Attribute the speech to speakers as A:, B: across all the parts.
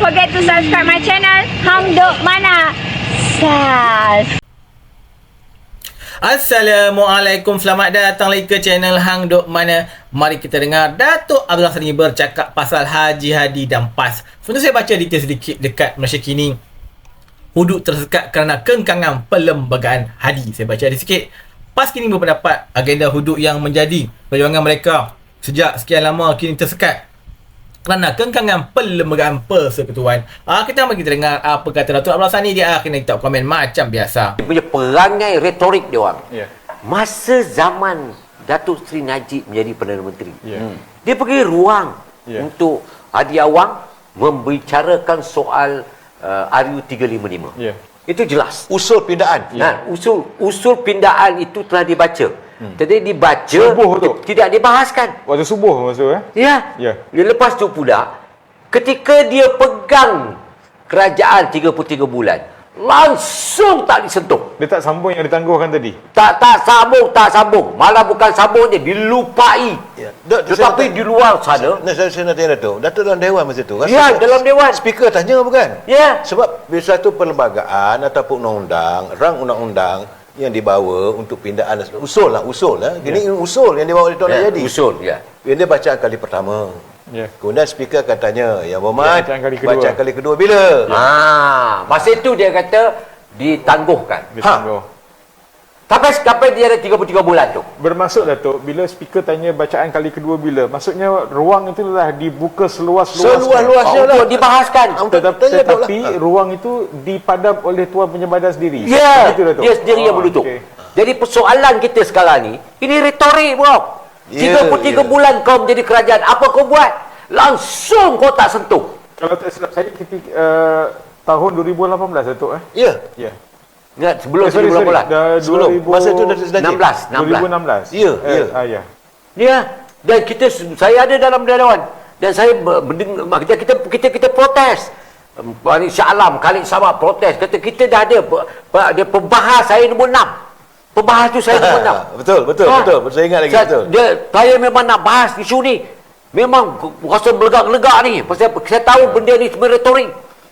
A: forget to subscribe my channel Hang Dok Mana. Sas.
B: Assalamualaikum. Selamat datang lagi ke channel Hang Dok Mana. Mari kita dengar Datuk Abdullah Sani bercakap pasal Haji Hadi dan PAS. Sebenarnya saya baca detail sedikit dekat Malaysia kini. Hudud tersekat kerana kengkangan perlembagaan Hadi. Saya baca ada sikit. PAS kini berpendapat agenda hudud yang menjadi perjuangan mereka. Sejak sekian lama kini tersekat kerana kengkangan perlembagaan persekutuan. Ah kita mari kita dengar apa kata Datuk Abdullah Sani dia akhirnya kita komen macam biasa.
C: Dia punya perangai retorik dia orang.
D: Ya.
C: Masa zaman Datuk Seri Najib menjadi Perdana Menteri.
D: Ya.
C: Hmm. Dia pergi ruang
D: Ya.
C: untuk Hadi Awang membicarakan soal uh, RU 355.
D: Ya.
C: Itu jelas.
E: usul pindaan.
C: Nah, usul usul pindaan itu telah dibaca. Hmm. Jadi dibaca
D: Subuh tu.
C: tidak dibahaskan.
D: Waktu subuh masa eh?
C: Ya.
D: Ya.
C: Dia lepas tu pula ketika dia pegang kerajaan 33 bulan langsung tak disentuh.
D: Dia tak sambung yang ditangguhkan tadi.
C: Tak tak sambung, tak sambung. Malah bukan sambung dia dilupai.
E: Ya. Dok,
C: Tetapi
E: saya-
C: di luar sana
E: Nah, saya, saya nak tanya Datuk. Datuk dalam dewan masa tu.
C: Ya, dalam dewan.
E: Speaker tanya bukan?
C: Ya.
E: Sebab bila satu perlembagaan ataupun undang-undang, rang undang-undang yang dibawa untuk pindaan usul lah, usul lah. Ini usul yang dibawa oleh Tuan
C: ya,
E: Najib.
C: usul ya.
E: Yang dia bacaan kali pertama.
D: Ya.
E: Kemudian speaker akan tanya, Yang Berhormat,
D: bacaan kali kedua.
E: bacaan kali kedua bila?
C: Ah, masa itu dia kata ditangguhkan.
D: Dia
E: Ha.
C: Sampai sampai dia ada 33 bulan tu.
D: Bermaksud Datuk, bila speaker tanya bacaan kali kedua bila, maksudnya ruang itu telah dibuka seluas-luasnya.
E: Seluas-luasnya lah.
C: Untuk dibahaskan.
E: Ah,
D: Tetapi,
E: Datuk
D: tetapi
E: lah.
D: ruang itu dipadam oleh Tuan Penyedia Badan sendiri.
C: Ya,
D: Begitu, Datuk?
C: dia sendiri yang
D: Ah,
C: menutup.
D: okey.
C: Jadi persoalan kita sekarang ni, ini retorik bro.
E: Ya,
C: 33
E: ya.
C: bulan kau menjadi kerajaan, apa kau buat? Langsung kau tak sentuh.
D: Kalau tak silap saya ketika uh, tahun 2018 Datuk eh.
E: Ya.
D: Ya.
C: Ingat sebelum
D: Eh, sorry, sorry.
C: 2018.
D: Dah
E: Sebelum.
D: 2000
E: Masa tu Seri Najib.
C: 16, 16.
D: 2016.
E: Ya,
D: Eh,
E: ya.
D: Ah, ya.
C: Ya, dan kita saya ada dalam dewan dan saya mendengar kita kita kita, kita protes. Bani Shah Alam, Khalid Samad protes. Kata kita dah ada dia pembahas saya nombor 6. Pembahas tu saya nombor 6.
E: betul, betul,
C: Ha.
E: betul. Saya ingat lagi
C: saya,
E: betul.
C: Dia, saya memang nak bahas isu ni. Memang rasa melegak-legak ni. Pasal saya tahu benda ni cuma retorik.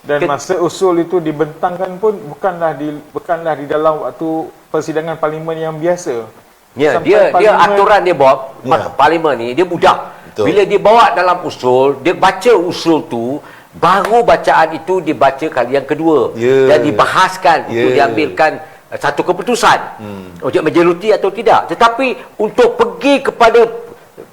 D: Dan masa usul itu dibentangkan pun bukanlah di bukanlah di dalam waktu persidangan parlimen yang biasa.
C: Ya,
D: Sampai
C: dia dia aturan dia bawa
E: Ya.
C: parlimen ni dia mudah.
E: Betul.
C: Bila dia bawa dalam usul, dia baca usul tu, baru bacaan itu dibaca kali yang kedua
E: Ya.
C: dan dibahaskan untuk
E: Ya.
C: diambilkan uh, satu keputusan. Hmm. Untuk majoriti atau tidak. Tetapi untuk pergi kepada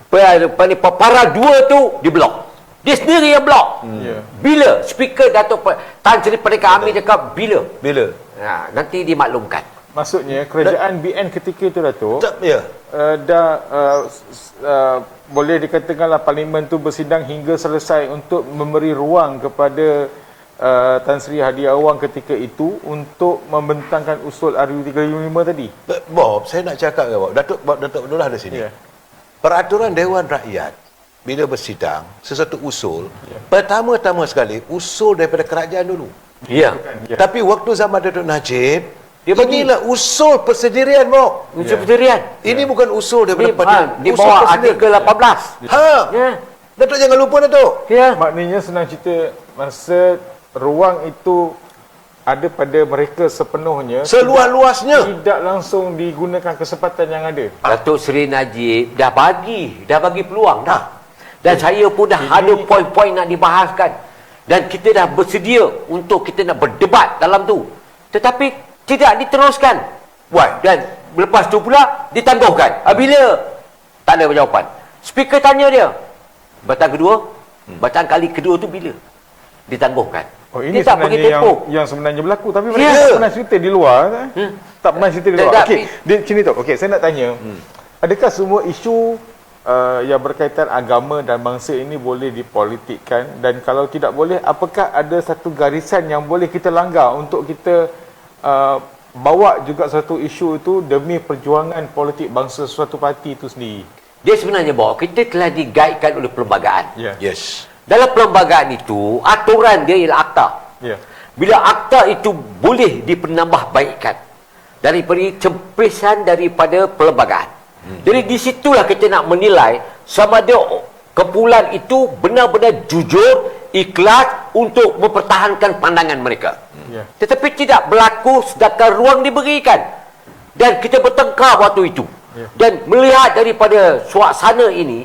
C: pa- pa- para dua tu diblok. Dia sendiri yang blok.
D: Ya.
C: Bila speaker Datuk Tan Sri Perdana Amir cakap bila?
E: Bila?
C: Ha, nanti dimaklumkan.
D: Maksudnya kerajaan BN ketika itu Datuk
E: Tak, ya.
D: uh, dah uh, uh, boleh dikatakanlah parlimen tu bersidang hingga selesai untuk memberi ruang kepada uh, Tan Sri Hadi Awang ketika itu untuk membentangkan usul RU 355 tadi.
E: Bob, saya nak cakap ke Bob. Datuk Bob Datuk Abdullah ada sini.
D: Ya.
E: Peraturan Dewan Rakyat bila bersidang sesuatu usul,
D: Ya.
E: pertama-tama sekali usul daripada kerajaan dulu.
C: Ya.
D: Ya.
E: Tapi waktu zaman Datuk Najib,
C: Dia bagi.
E: inilah usul persendirian Bob.
C: Unsur persendirian.
E: Ini bukan usul daripada
C: ha, di
E: usul
C: bawah
E: persendirian.
C: artikel 18.
E: Ha.
C: Ya.
E: Datuk jangan lupa Datuk.
C: Ya.
D: Maknanya senang cerita masa ruang itu ada pada mereka sepenuhnya
E: Seluas-luasnya.
D: tidak langsung digunakan kesempatan yang ada.
C: Datuk Seri Najib dah bagi, dah bagi peluang dah. Dan saya pun dah ada poin-poin nak dibahaskan. Dan kita dah bersedia untuk kita nak berdebat dalam tu. Tetapi tidak diteruskan.
E: Why?
C: Dan lepas tu pula ditangguhkan. Ah, bila? Tak ada jawapan. Speaker tanya dia. Bacaan kedua, bacaan kali kedua tu bila? Ditangguhkan.
D: Oh ini
C: dia tak pergi
D: sebenarnya yang yang sebenarnya berlaku tapi mereka tak pernah cerita di luar. eh?
C: Hmm.
D: Tak pernah cerita di luar. Okey, dia sini tu. Okey, saya nak tanya. Adakah semua isu uh, yang berkaitan agama dan bangsa ini boleh dipolitikkan dan kalau tidak boleh apakah ada satu garisan yang boleh kita langgar untuk kita uh, bawa juga satu isu itu demi perjuangan politik bangsa suatu parti itu sendiri.
C: Dia sebenarnya bawa kita telah digaitkan oleh perlembagaan.
D: Ya.
E: Yes.
C: Dalam perlembagaan itu, aturan dia ialah akta.
D: Ya.
C: Bila akta itu boleh dipenambahbaikkan daripada cempisan daripada perlembagaan. Hmm. Jadi di situlah kita nak menilai sama ada kumpulan itu benar-benar jujur ikhlas untuk mempertahankan pandangan mereka.
D: Ya.
C: Tetapi tidak berlaku sedangkan ruang diberikan. Dan kita bertengkar waktu itu.
D: Ya.
C: Dan melihat daripada suasana ini,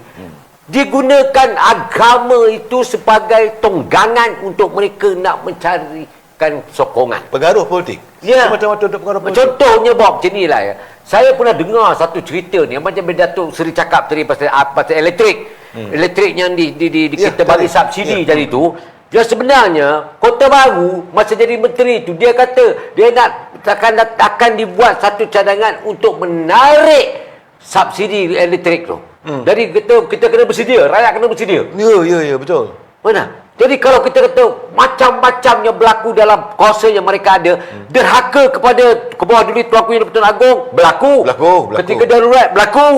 C: digunakan agama itu sebagai tonggangan untuk mereka nak mencarikan sokongan.
E: Pengaruh politik.
C: Ya.
E: Semata-mata untuk pengaruh politik.
C: Contohnya Bob macam ni lah ya. Saya pernah dengar satu cerita ni macam bila Datuk Seri cakap tadi pasal ah, pasal elektrik. Hmm. Elektrik yang di di di, di
E: Ya,
C: kita bagi
E: tadi.
C: subsidi
E: Ya.
C: tadi tu. Dia sebenarnya Kota Baru masa jadi menteri tu dia kata dia nak akan akan dibuat satu cadangan untuk menarik subsidi elektrik tu. Hmm. Jadi kita kita kena bersedia, rakyat kena bersedia.
E: Ya, ya, ya, betul.
C: Mana? Jadi kalau kita kata macam-macam yang berlaku dalam kuasa yang mereka ada, hmm. derhaka kepada ke bawah duli Tuanku Yang Pertuan Agong, berlaku.
E: Berlaku, berlaku.
C: Ketika darurat, berlaku.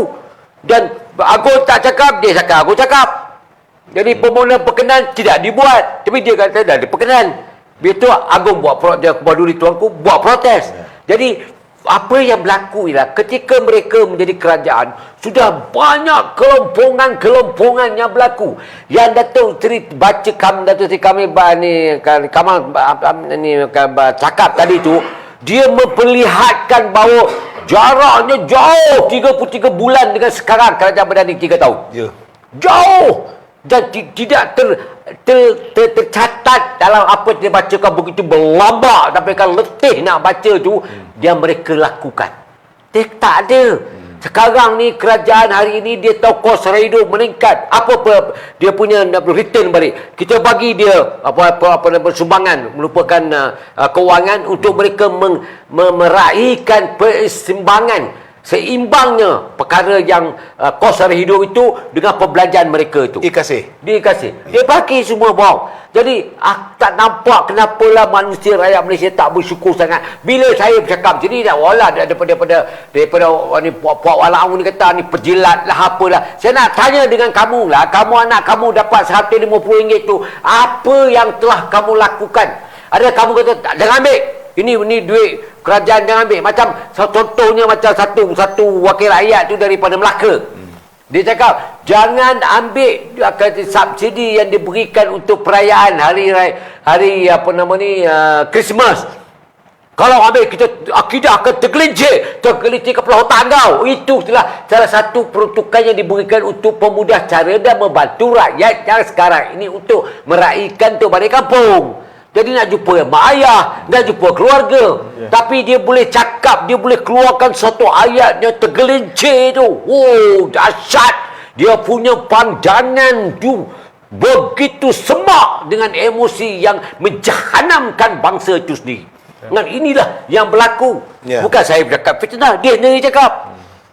C: Dan Agong tak cakap, dia cakap, Agong cakap. Jadi permohonan perkenan tidak dibuat. Tapi dia kata dah ada perkenan. Bila tu Agong buat pro, dia ke bawah duli Tuanku, buat protes. Jadi apa yang berlaku ialah ketika mereka menjadi kerajaan sudah banyak kelompongan-kelompongan yang berlaku. Yang Datuk Seri baca kami Datuk Seri kami ni kan- Kamal ba- ni kan- cakap tadi tu dia memperlihatkan bahawa jaraknya jauh 33 bulan dengan sekarang kerajaan berdani 3 tahun.
E: Ya.
C: jauh dan ti- tidak ter, ter, ter, tercatat dalam apa dia bacakan. Begitu berlambak sampai kan letih nak baca tu dia mereka lakukan. Dia tak ada. Sekarang ni kerajaan hari ini dia tahu kos hidup meningkat. Apa apa dia punya return balik. Kita bagi dia apa apa apa nama sumbangan merupakan uh, uh, kewangan untuk mereka meng, me- meraihkan persimbangan seimbangnya perkara yang uh, kos sara hidup itu dengan perbelanjaan mereka itu
E: Ikasih.
C: dia kasih. Dia bagi semua bawang. Jadi ah, tak nampak kenapalah manusia rakyat Malaysia tak bersyukur sangat. Bila saya bercakap jadi dah wala daripada daripada daripada ni puak-puak walau ni kata ni pejilat lah apalah. Saya nak tanya dengan kamu lah. Kamu anak kamu dapat RM150 tu. Apa yang telah kamu lakukan? Ada kamu kata "Tak, jangan ambil. Ini ini duit kerajaan jangan ambil. Macam contohnya macam satu satu wakil rakyat tu daripada Melaka. Dia cakap, jangan ambil subsidi yang diberikan untuk perayaan hari hari apa nama ni uh, Christmas. Kalau ambil kita akidah akan tergelincir, tergelincir ke Hutan kau. Itu adalah salah satu peruntukan yang diberikan untuk pemudah cara dan membantu rakyat yang sekarang ini untuk meraihkan tu balik kampung. Jadi nak jumpa mak ayah, nak jumpa keluarga.
D: Ya.
C: Tapi dia boleh cakap, dia boleh keluarkan satu ayat yang tergelincir tu. Oh, dahsyat. Dia punya pandangan tu begitu semak dengan emosi yang menjahanamkan bangsa itu sendiri. Dan inilah yang berlaku.
E: Ya.
C: Bukan saya bercakap fitnah, dia sendiri cakap.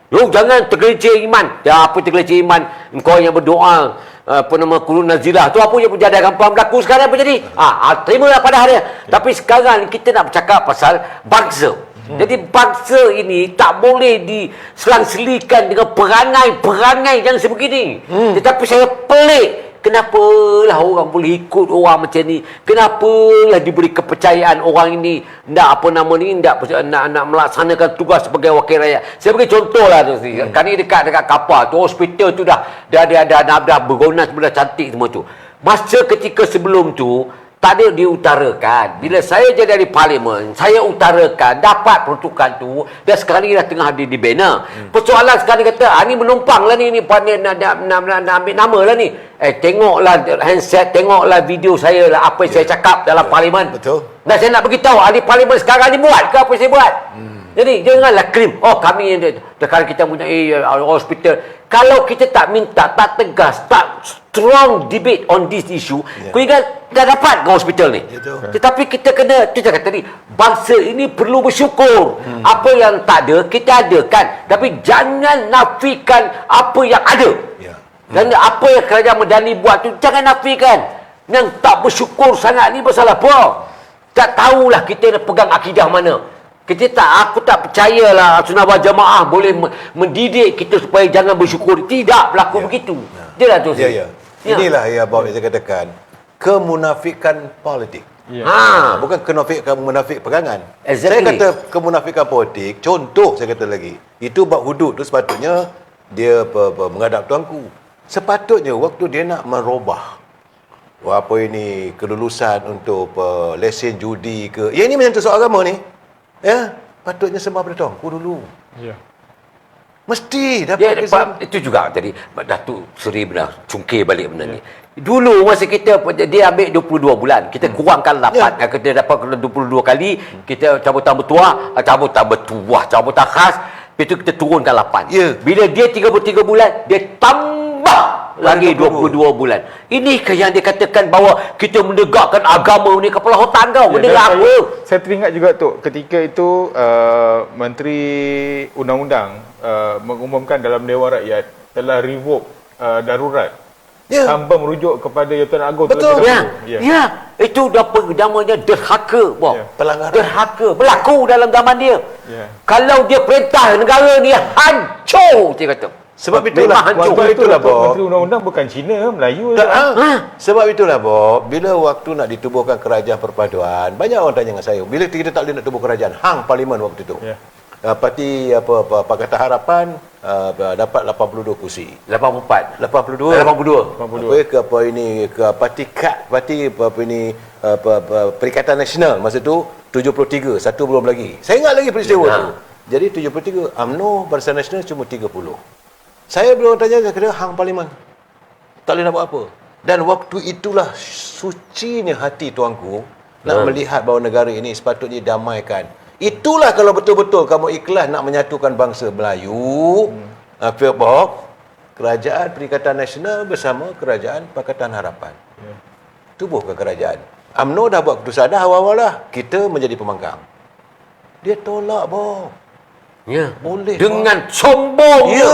C: Lu jangan tergelincir iman. Ya apa tergelincir iman? Kau yang berdoa apa nama kurun nazilah tu apa yang berjadi gampang berlaku sekarang apa jadi? Ah, ah terimalah pada hari. Tapi sekarang kita nak bercakap pasal bangsa. Jadi bangsa ini tak boleh diselang-selikan dengan perangai-perangai yang sebegini. Hmm. Tetapi saya pelik Kenapalah orang boleh ikut orang macam ni? Kenapalah diberi kepercayaan orang ini nak apa nama ni nak nak, nak melaksanakan tugas sebagai wakil rakyat. Saya bagi contoh lah tu. Hmm. Kami dekat dekat kapal tu hospital tu dah dah dah dah, dah, dah berguna semua dah cantik semua tu. Masa ketika sebelum tu tak ada diutarakan. Bila saya jadi dari parlimen, saya utarakan dapat peruntukan tu dan sekarang ni dah tengah di, dibina. Hmm. Persoalan sekarang ni kata, ah, ni menumpang lah ni, ni nak, nak, nak, nak, nak, nak ambil nama lah ni. Eh, tengoklah handset, tengoklah video saya lah, apa yang saya cakap dalam parlimen.
E: Betul.
C: Dan saya nak beritahu, ahli parlimen sekarang ni buat ke apa yang saya buat? Hmm. Jadi, janganlah klaim, oh kami, sekarang kita punya eh, hospital. Kalau kita tak minta, tak tegas, tak strong debate on this issue,
E: Ya.
C: yeah. kau ingat dah dapat ke hospital ni?
E: Betul.
C: Tetapi kita kena, tu cakap tadi, bangsa ini perlu bersyukur. Hmm. Apa yang tak ada, kita adakan. Tapi jangan nafikan apa yang ada.
E: Ya.
C: Dan apa yang kerajaan Medani buat tu, jangan nafikan. Yang tak bersyukur sangat ni pasal apa? Tak tahulah kita nak pegang akidah mana. Kita tak, aku tak percayalah sunnah wal jamaah boleh me- mendidik kita supaya jangan bersyukur. Tidak berlaku
E: Ya.
C: begitu. Dia lah tu.
E: Ya, ya. Inilah ya Bob yang saya katakan. Kemunafikan politik.
D: Ya.
C: Ha.
E: Bukan kenafikan munafik pegangan.
C: Exactly.
E: Saya kata kemunafikan politik, contoh saya kata lagi. Itu bab hudud tu sepatutnya dia apa, apa, menghadap tuanku. Sepatutnya waktu dia nak merubah apa ini kelulusan untuk uh, lesen judi ke. Yang ini menyentuh soal agama ni. Ya, patutnya sembah pada tuanku dulu.
D: Ya.
E: Mesti dapat
C: Ya,
E: kesan.
C: Pak, itu juga tadi Datuk Seri benar cungkir balik benda ni. Dulu masa kita dia ambil 22 bulan, kita kurangkan 8.
E: Ya.
C: Kita dapat 22 kali, kita cabutan bertuah, ah, cabutan bertuah, cabutan khas, lepas tu kita turunkan 8.
E: Ya.
C: Bila dia 33 bulan, dia tambah lagi 22 bulan. Ini ke yang dikatakan bahawa kita menegakkan agama ni kepala otak kau.
D: Ya,
C: Menegak
D: dan
C: apa?
D: saya, saya teringat juga tu ketika itu uh, Menteri Undang-Undang uh, mengumumkan dalam Dewan Rakyat telah revoke uh, darurat
E: Ya.
D: tanpa merujuk kepada Yang Agung
E: Betul.
C: Ya,
D: Ya.
C: ya. Itu apa namanya derhaka, boh.
D: Ya.
E: Pelanggaran.
C: Derhaka berlaku dalam zaman dia.
D: Ya.
C: Kalau dia perintah negara ni hancur, dia kata.
E: Sebab itulah,
C: hancur.
E: waktu itulah,
D: Datuk
E: Bob.
D: Menteri Undang-Undang bukan Cina, Melayu.
E: Tak, ah.
C: Ha?
E: Sebab itulah Bob, bila waktu nak ditubuhkan kerajaan perpaduan, banyak orang tanya dengan saya, bila kita tak boleh nak tubuh kerajaan, hang parlimen waktu itu.
D: Ya.
E: Uh, parti apa, apa Pakatan Harapan uh, dapat 82 kursi.
C: 84.
E: 82.
C: 82.
E: Apa ke apa ini ke parti KAT, parti apa, apa ini apa, apa Perikatan Nasional masa tu 73, satu belum lagi. Saya ingat lagi peristiwa
C: Ya.
E: tu. Jadi 73 UMNO Barisan Nasional cuma 30. Saya bila tanya saya kata hang parlimen. Tak boleh nak buat apa. Dan waktu itulah sucinya hati tuanku nak
C: Ya.
E: melihat bahawa negara ini sepatutnya damaikan. Itulah kalau betul-betul kamu ikhlas nak menyatukan bangsa Melayu, hmm. uh, Bob, Kerajaan Perikatan Nasional bersama Kerajaan Pakatan Harapan.
D: Ya.
E: Tubuhkan kerajaan. UMNO dah buat keputusan dah awal-awal lah. Kita menjadi pemangkang. Dia tolak, Bob.
C: Ya.
E: Boleh,
C: Dengan sombong.
E: Ya.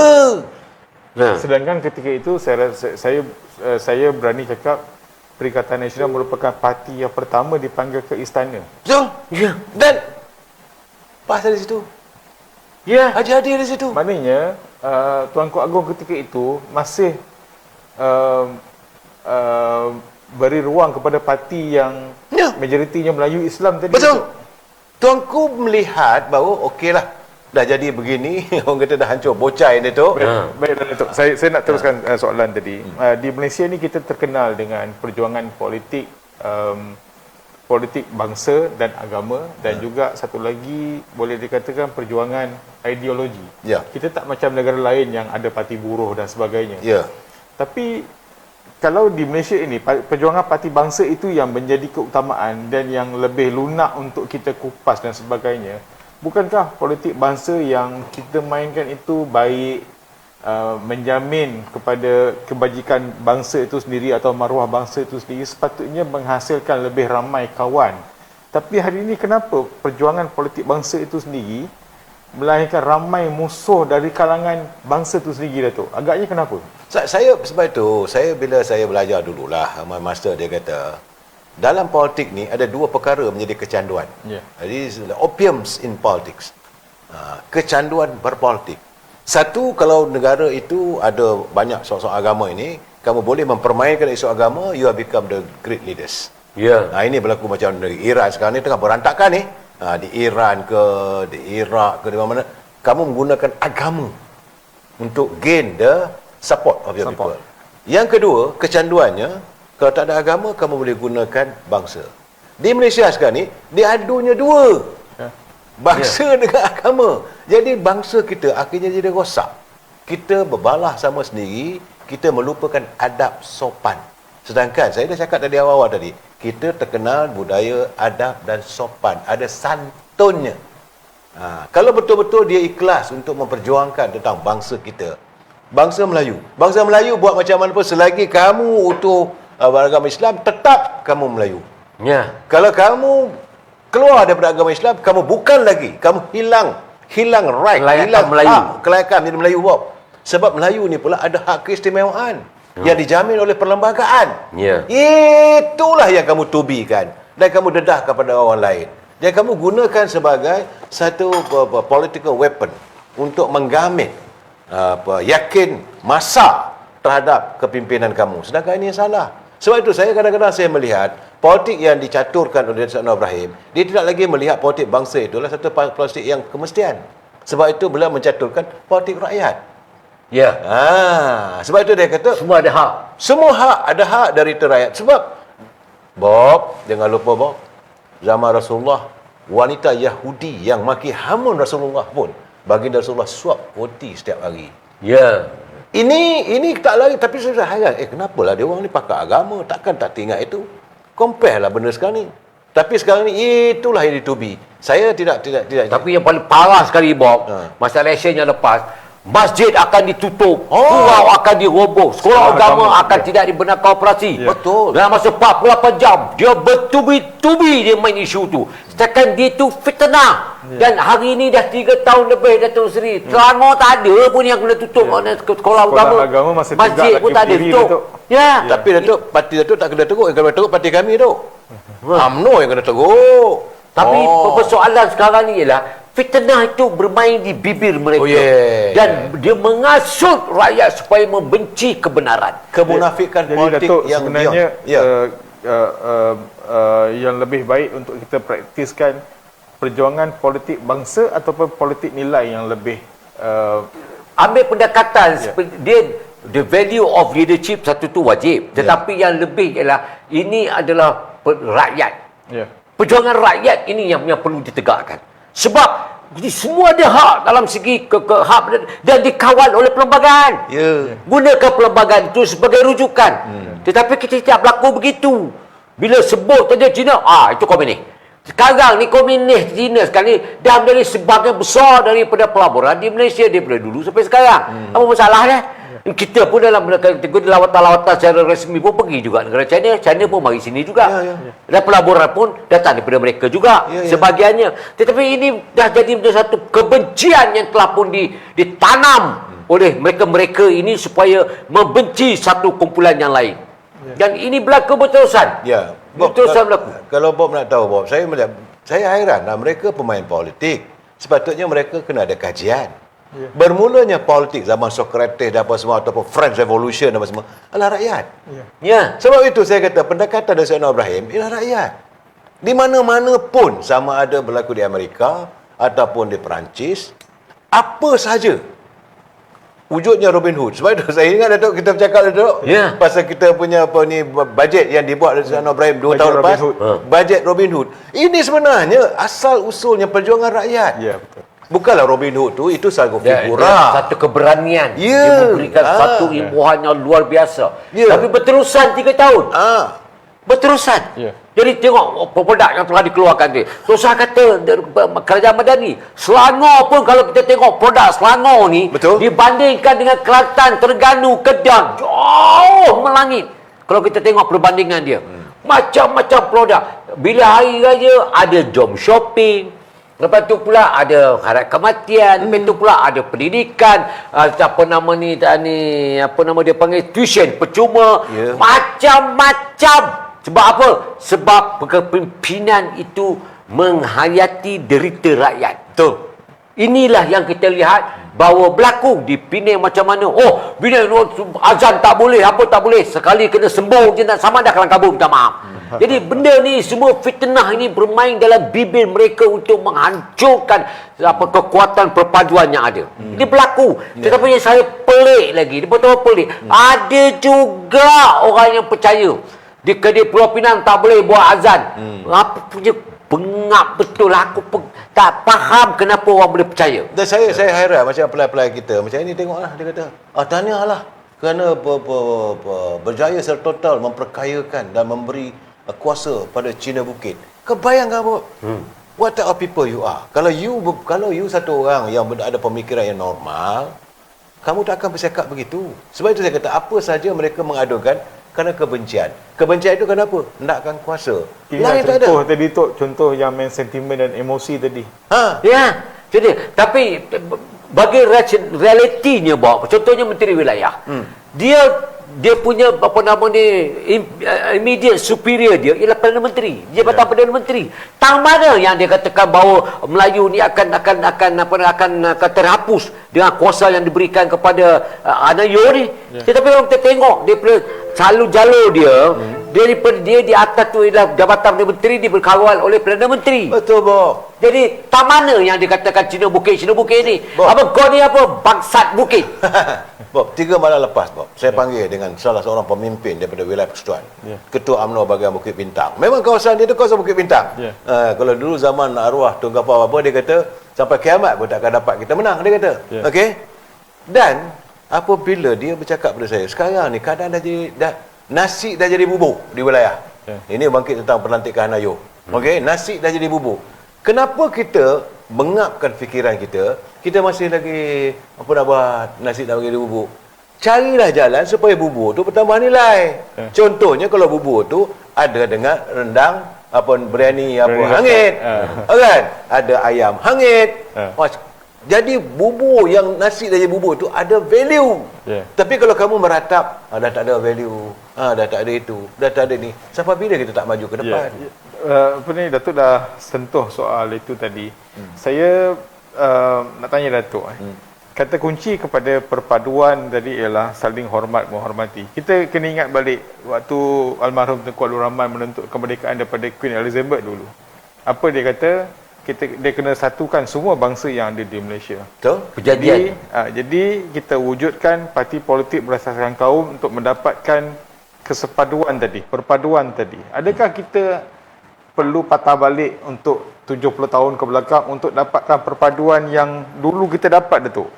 C: Ha.
D: Sedangkan ketika itu saya saya uh, saya berani cakap Perikatan Nasional merupakan parti yang pertama dipanggil ke istana.
E: Betul?
C: Ya.
E: Dan pasal di situ.
C: Ya.
E: Haji hadir di situ.
D: Maknanya uh, Tuanku Agong ketika itu masih uh, uh, beri ruang kepada parti yang
E: Ya.
D: majoritinya Melayu Islam tadi.
E: Betul.
D: itu.
E: Tuanku melihat bahawa okeylah dah jadi begini orang kata dah hancur bocai dia tu.
D: Baik, baik Datuk. Saya saya nak teruskan uh, soalan tadi. Uh, di Malaysia ni kita terkenal dengan perjuangan politik um, politik bangsa dan agama dan juga satu lagi boleh dikatakan perjuangan ideologi.
E: Ya.
D: Kita tak macam negara lain yang ada parti buruh dan sebagainya.
E: Ya.
D: Tapi kalau di Malaysia ini perjuangan parti bangsa itu yang menjadi keutamaan dan yang lebih lunak untuk kita kupas dan sebagainya. Bukankah politik bangsa yang kita mainkan itu baik uh, menjamin kepada kebajikan bangsa itu sendiri atau maruah bangsa itu sendiri sepatutnya menghasilkan lebih ramai kawan. Tapi hari ini kenapa perjuangan politik bangsa itu sendiri melahirkan ramai musuh dari kalangan bangsa itu sendiri Datuk? Agaknya kenapa?
E: Sa- Saya sebab itu saya bila saya belajar dululah my master dia kata dalam politik ni ada dua perkara menjadi kecanduan.
D: Ya.
E: Jadi opiums in politics. Ha, kecanduan berpolitik. Satu kalau negara itu ada banyak soal-soal agama ini, kamu boleh mempermainkan isu agama, you have become the great leaders.
C: Ya.
E: Ha, ini berlaku macam di Iran sekarang ni tengah berantakan ni. Ha, di Iran ke, di Iraq ke, di mana-mana. Kamu menggunakan agama untuk gain the support of your
D: Support.
E: people. Yang kedua, kecanduannya, kalau tak ada agama, kamu boleh gunakan bangsa. Di Malaysia sekarang ni, diadunya dua.
D: Ya.
E: Bangsa dengan agama. Jadi bangsa kita akhirnya jadi rosak. Kita berbalah sama sendiri, kita melupakan adab sopan. Sedangkan saya dah cakap tadi awal-awal tadi, kita terkenal budaya adab dan sopan, ada santunnya. Ha, kalau betul-betul dia ikhlas untuk memperjuangkan tentang bangsa kita, bangsa Melayu. Bangsa Melayu buat macam mana pun selagi kamu utuh uh, beragama Islam, tetap kamu Melayu.
C: Ya.
E: Kalau kamu keluar daripada agama Islam, kamu bukan lagi, kamu hilang hilang right,
C: Kelayakan
E: hilang
C: Melayu.
E: hak, kelayakan menjadi Melayu Bob. Sebab Melayu ni pula ada hak keistimewaan yang dijamin oleh perlembagaan.
C: Ya.
E: Itulah yang kamu tubikan dan kamu dedah kepada orang lain. Dan kamu gunakan sebagai satu apa, political weapon untuk menggamit apa, yakin masa terhadap kepimpinan kamu. Sedangkan ini salah. Sebab itu saya kadang-kadang saya melihat politik yang dicaturkan oleh Datuk Anwar Ibrahim, dia tidak lagi melihat politik bangsa itu adalah satu politik yang kemestian. Sebab itu beliau mencaturkan politik rakyat.
C: Ya.
E: Ah, sebab itu dia kata
C: Semua ada hak.
E: semua hak ada hak dari rakyat. Sebab Bob, jangan lupa Bob, zaman Rasulullah wanita Yahudi yang maki hamun Rasulullah pun baginda Rasulullah suap roti setiap hari.
C: Ya.
E: Ini ini tak lari tapi saya dah heran. Eh kenapalah dia orang ni pakar agama takkan tak ingat itu. Compare lah benda sekarang ni. Tapi sekarang ni itulah yang ditubi. Saya tidak tidak tidak.
C: Tapi yang paling parah sekali Bob,
E: Ha.
C: masa election yang lepas, masjid akan ditutup,
E: Oh.
C: surau akan diroboh, sekolah
D: Sekolah
C: agama
D: agama,
C: akan
D: ya.
C: tidak dibenarkan operasi.
D: Ya.
E: Betul.
C: Dalam masa 48 jam, dia bertubi-tubi dia main isu tu. Sedangkan dia tu fitnah. Dan hari ni dah 3 tahun lebih Datuk Seri. Selangor tak ada pun yang kena tutup ya. sekolah,
D: Sekolah
C: agama.
D: agama masih
C: Masjid
D: tegak
C: pun tak ada tutup.
D: Datuk.
C: Ya.
E: Tapi Datuk, parti Datuk tak kena teruk. Yang kena teruk parti kami tu. UMNO yang kena teruk.
C: Tapi
E: Oh.
C: persoalan sekarang ni ialah fitnah itu bermain di bibir mereka
E: Oh, yeah.
C: dan dia mengasut rakyat supaya membenci kebenaran.
E: kemunafikan
D: Jadi
E: politik
D: Datuk
E: yang
D: sebenarnya
E: dia, ya.
D: uh, uh, uh, uh, yang lebih baik untuk kita praktiskan perjuangan politik bangsa ataupun politik nilai yang lebih uh,
C: Ambil pendekatan seperti dia the value of leadership satu tu wajib tetapi yang lebih ialah ini adalah rakyat.
D: ya
C: Perjuangan rakyat ini yang, yang perlu ditegakkan. Sebab jadi semua ada hak dalam segi ke, ke hak dan, dan dikawal oleh perlembagaan.
E: Ya.
C: Gunakan perlembagaan itu sebagai rujukan. Hmm. Tetapi kita tidak berlaku begitu. Bila sebut saja Cina, ah itu komunis. Sekarang ni komunis Cina sekarang ni dah menjadi sebahagian besar daripada pelaburan di Malaysia daripada dulu sampai sekarang. Hmm. Apa masalah dia? Kita pun dalam kategori lawatan-lawatan secara resmi pun pergi juga negara China. China pun mari sini juga.
E: Ya, ya.
C: Dan pelaburan pun datang daripada mereka juga.
E: Ya, ya.
C: Sebahagiannya. Tetapi ini dah jadi menjadi satu kebencian yang telah pun di, ditanam oleh mereka-mereka ini supaya membenci satu kumpulan yang lain. Dan ini berlaku berterusan.
E: Ya.
C: Berterusan
E: kalau,
C: berlaku.
E: kalau Bob nak tahu Bob, saya melihat saya hairan lah mereka pemain politik. Sepatutnya mereka kena ada kajian.
D: Ya.
E: Bermulanya politik zaman Socrates dan apa semua ataupun French Revolution dan apa semua adalah rakyat.
D: ya
C: Ya.
E: Sebab itu saya kata pendekatan dari Sayyidina Ibrahim ialah rakyat. Di mana-mana pun sama ada berlaku di Amerika ataupun di Perancis, apa saja wujudnya Robin Hood. Sebab itu saya ingat Datuk kita bercakap Datuk
C: Ya.
E: pasal kita punya apa ni bajet yang dibuat oleh Sayyidina Ibrahim 2
D: Bajet
E: tahun
D: Robin
E: lepas.
D: Hood.
C: Ha.
E: Bajet Robin Hood. Ini sebenarnya asal usulnya perjuangan rakyat.
D: ya betul
E: Bukanlah Robin Hood tu itu sagu
C: Dia,
E: figura.
C: dia satu keberanian.
E: Ya.
C: Dia memberikan
E: Ah.
C: satu imbuhan yang luar biasa.
E: Ya.
C: Tapi berterusan tiga tahun.
E: Ah.
C: Berterusan.
D: Ya.
C: Jadi tengok produk yang telah dikeluarkan dia. Terus saya kata kerajaan Madani, Selangor pun kalau kita tengok produk Selangor ni
E: Betul.
C: dibandingkan dengan Kelantan, Terengganu, Kedah, jauh melangit. Kalau kita tengok perbandingan dia.
E: Hmm.
C: Macam-macam produk. Bila hari raya ada jom shopping, Lepas tu pula ada harat kematian, lepas tu pula ada pendidikan, uh, apa nama ni, tak ni, apa nama dia panggil, tuition, percuma,
E: Ya.
C: macam-macam. Sebab apa? Sebab kepimpinan itu menghayati derita rakyat.
E: Betul.
C: Inilah yang kita lihat bahawa berlaku di Penang macam mana. Oh, Penang oh, azan tak boleh, apa tak boleh. Sekali kena sembuh je nak sama dah kelang kabut minta maaf. Jadi benda ni semua fitnah ini bermain dalam bibir mereka untuk menghancurkan apa kekuatan perpaduan yang ada. Ini berlaku. Tetapi yang saya pelik lagi, dia betul pelik. Ada juga orang yang percaya di kedai Pulau Pinang tak boleh buat azan. Apa punya bengap betul aku pe- tak faham kenapa orang boleh percaya.
E: Dan saya saya hairan macam pelai-pelai kita. Macam ini tengoklah dia kata. Ah tahniahlah kerana ber, ber, ber, berjaya secara total memperkayakan dan memberi kuasa pada Cina Bukit. Kau bayangkan apa? Hmm. What type of people you are? Kalau you kalau you satu orang yang ada pemikiran yang normal, kamu tak akan bercakap begitu. Sebab itu saya kata apa saja mereka mengadukan kerana kebencian. Kebencian itu kenapa? Nakkan kuasa. Lain
D: Ingat
E: tak ada.
D: contoh tadi tu contoh yang main sentimen dan emosi tadi
E: Ha.
C: Ya, jadi tapi bagi realitinya bawa contohnya menteri wilayah. Hmm. Dia dia punya apa nama ni uh, immediate superior dia ialah Perdana Menteri. Jabatan yeah. Perdana Menteri. Tang mana yang dia katakan bahawa Melayu ni akan akan akan apa akan, akan terhapus dengan kuasa yang diberikan kepada uh, Anayo ni. Yeah. Tetapi kalau kita tengok dia punya jalur-jalur dia, hmm. Daripada dia di atas tu ialah Jabatan Perdana Menteri dia berkawal oleh Perdana Menteri.
E: Betul, Bob.
C: Jadi tak mana yang dikatakan Cina bukit, Cina bukit ni?
E: Bob.
C: Apa kau ni apa? Bangsat bukit.
E: Bob, tiga malam lepas, Bob, saya panggil dengan salah seorang pemimpin daripada wilayah Persekutuan.
D: Ya.
E: Ketua UMNO bahagian Bukit Bintang. Memang kawasan dia tu kawasan Bukit Bintang.
D: Ya.
E: Uh, kalau dulu zaman arwah Tun Gapau apa, dia kata, sampai kiamat pun takkan dapat kita menang, dia kata.
D: Ya.
E: Okey? Dan, apabila dia bercakap pada saya, sekarang ni keadaan dah jadi, dah, nasi dah jadi bubur di wilayah.
D: Ya.
E: Ini bangkit tentang pelantikan Ayuh. Okey, nasi dah jadi bubur. Kenapa kita mengapkan fikiran kita, kita masih lagi apa nak buat, nasi dah dia bubur. Carilah jalan supaya bubur tu bertambah nilai.
D: Ya.
E: Contohnya kalau bubur tu ada dengan rendang apa biryani apa hangit. Uh. Kan? Ada ayam hangit.
D: Ya.
E: Jadi bubur yang nasi jadi bubur tu ada value.
D: Ya.
E: Tapi kalau kamu meratap, ah, dah tak ada value, ah, dah tak ada itu, dah tak ada ni. Sampai bila kita tak maju ke depan?
D: Ya. Uh, apa ni Datuk dah sentuh soal itu tadi. Hmm. Saya uh, nak tanya Datuk eh. Hmm. Kata kunci kepada perpaduan tadi ialah saling hormat menghormati. Kita kena ingat balik waktu almarhum Tengku Abdul Rahman menuntut kemerdekaan daripada Queen Elizabeth dulu. Apa dia kata? Kita dia kena satukan semua bangsa yang ada di Malaysia.
E: Betul?
D: Jadi,
C: Perjanjian.
D: uh, jadi kita wujudkan parti politik berasaskan kaum untuk mendapatkan kesepaduan tadi, perpaduan tadi. Adakah kita perlu patah balik untuk 70 tahun ke belakang untuk dapatkan perpaduan yang dulu kita dapat Datuk?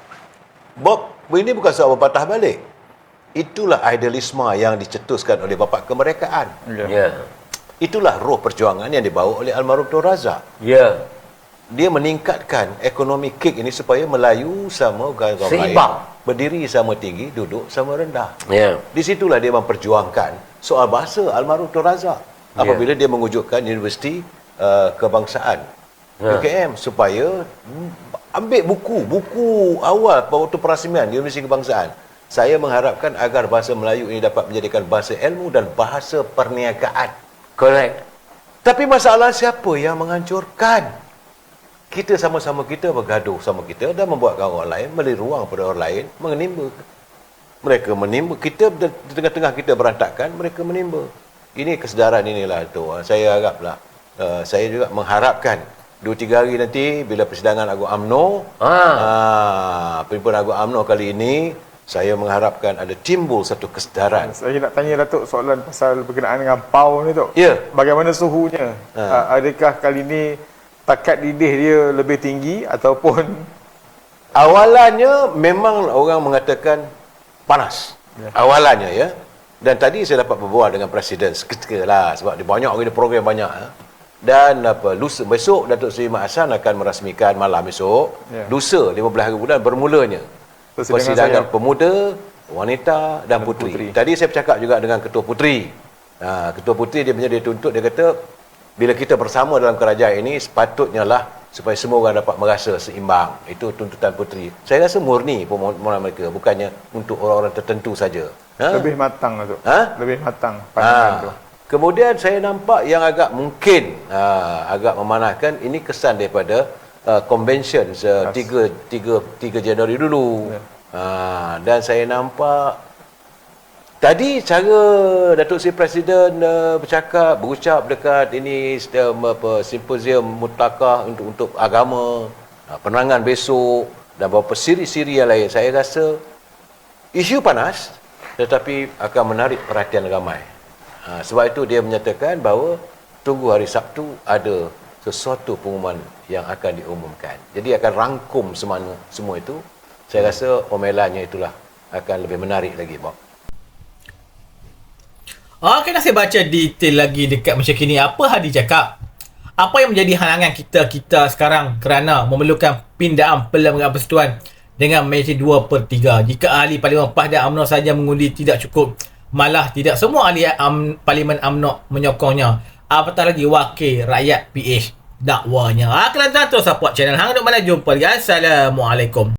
E: Bob, ini bukan soal patah balik. Itulah idealisme yang dicetuskan oleh bapa kemerdekaan.
C: Ya.
E: Itulah roh perjuangan yang dibawa oleh almarhum Tun Razak.
C: Ya.
E: Dia meningkatkan ekonomi kek ini supaya Melayu sama orang lain
C: Seimbang.
E: berdiri sama tinggi, duduk sama rendah.
C: Ya.
E: Di situlah dia memperjuangkan soal bahasa almarhum Tun Razak.
C: Ya.
E: Apabila dia mewujudkan Universiti uh, Kebangsaan
C: Ya.
E: UKM supaya mm, ambil buku, buku awal waktu perasmian Universiti Kebangsaan. Saya mengharapkan agar bahasa Melayu ini dapat menjadikan bahasa ilmu dan bahasa perniagaan.
C: Correct.
E: Tapi masalah siapa yang menghancurkan? Kita sama-sama kita bergaduh sama kita dan membuatkan orang lain beri ruang pada orang lain menimba. Mereka menimba. Kita di tengah-tengah kita berantakan, mereka menimba. Ini kesedaran inilah tu. Saya haraplah. Uh, saya juga mengharapkan dua tiga hari nanti bila persidangan Agung AMNO,
C: Ah.
E: ah, perhimpunan Agung AMNO kali ini, saya mengharapkan ada timbul satu kesedaran.
D: Saya nak tanya Datuk soalan pasal berkenaan dengan PAU ni Datuk.
E: Ya.
D: Bagaimana suhunya?
E: Ha.
D: Ha. Adakah kali ni takat didih dia lebih tinggi ataupun
E: Awalannya memang orang mengatakan panas. Ya. Awalannya ya. Dan tadi saya dapat berbual dengan presiden seketika lah sebab dia banyak dia program banyak ya. Dan apa lusa besok Datuk Seri Mat Hassan akan merasmikan malam esok.
D: Ya.
E: Lusa 15 hari bulan bermulanya
D: Persidangan
E: persidangan
D: saya.
E: pemuda, wanita dan,
D: Dan
E: puteri.
D: puteri.
E: Tadi saya bercakap juga dengan ketua puteri. Ha, ketua puteri dia punya dia tuntut dia kata bila kita bersama dalam kerajaan ini sepatutnya lah supaya semua orang dapat merasa seimbang. Itu tuntutan puteri. Saya rasa murni permohonan mereka bukannya untuk orang-orang tertentu saja. Ha?
D: lebih matang Datuk?
E: Ha?
D: Lebih matang pandangan tu.
E: Ha. Kemudian saya nampak yang agak mungkin ha, agak memanahkan ini kesan daripada uh, convention uh, 3 3 3 Januari dulu.
D: Ya.
E: Ha, dan saya nampak tadi cara Datuk Seri Presiden uh, bercakap berucap dekat ini um, apa simposium mutlakah untuk untuk agama uh, penerangan besok dan beberapa siri-siri yang lain saya rasa isu panas tetapi akan menarik perhatian ramai. Ha, sebab itu dia menyatakan bahawa tunggu hari Sabtu ada sesuatu pengumuman yang akan diumumkan. Jadi akan rangkum semana semua itu. Saya rasa omelannya itulah akan lebih menarik lagi, Bob.
B: Okey, dah saya baca detail lagi dekat macam kini. Apa Hadi cakap? Apa yang menjadi halangan kita-kita sekarang kerana memerlukan pindaan Perlembagaan Persekutuan dengan majoriti 2 per 3. Jika ahli Parlimen PAS dan UMNO saja mengundi tidak cukup. Malah tidak semua ahli um, Parlimen UMNO menyokongnya. Apatah lagi wakil rakyat PH dakwanya. Kalian terus support channel Hang Duk Mana. Jumpa lagi. Assalamualaikum.